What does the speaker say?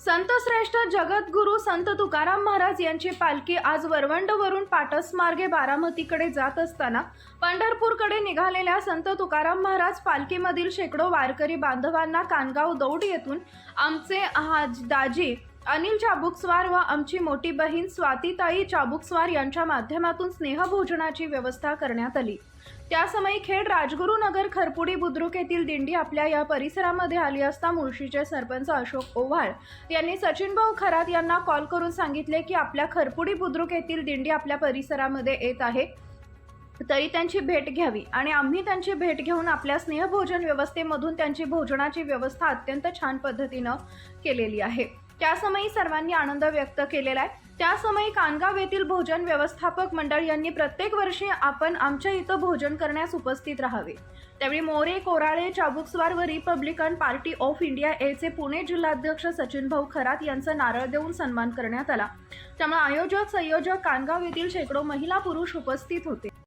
संतश्रेष्ठ जगद्गुरू संत तुकाराम महाराज यांची पालखी आज वरवंडवरून पाटस मार्गे बारामतीकडे जात असताना पंढरपूरकडे निघालेल्या संत तुकाराम महाराज पालखीमधील शेकडो वारकरी बांधवांना कानगाव दौड येथून आमचे हाज दाजी अनिल चाबुकस्वार व आमची मोठी बहीण स्वातीताई चाबुकस्वार यांच्या माध्यमातून स्नेहभोजनाची व्यवस्था करण्यात आली. त्यासमयी खेड राजगुरुनगर खरपुडी बुद्रुक येथील दिंडी आपल्या या परिसरामध्ये आली असता मुळशीचे सरपंच अशोक ओव्हाळ यांनी सचिन भाऊ खरात यांना कॉल करून सांगितले की आपल्या खरपुडी बुद्रुक येथील दिंडी आपल्या परिसरामध्ये येत आहे. तरी त्यांची भेट घ्यावी आणि आम्ही त्यांची भेट घेऊन आपल्या स्नेहभोजन व्यवस्थेमधून त्यांची भोजनाची व्यवस्था अत्यंत छान पद्धतीनं केलेली आहे. त्यासमयी सर्वांनी आनंद व्यक्त केलेला आहे. त्यासमयी कानगाव येथील भोजन व्यवस्थापक मंडळ यांनी प्रत्येक वर्षी आपण आमच्या इथं भोजन करण्यास उपस्थित राहावे. त्यावेळी मोरे कोराळे चाबुकस्वार व रिपब्लिकन पार्टी ऑफ इंडिया एचे पुणे जिल्हाध्यक्ष सचिन भाऊ खरात यांचा नारळ देऊन सन्मान करण्यात आला. त्यामुळे आयोजक संयोजक कानगाव येथील शेकडो महिला पुरुष उपस्थित होते.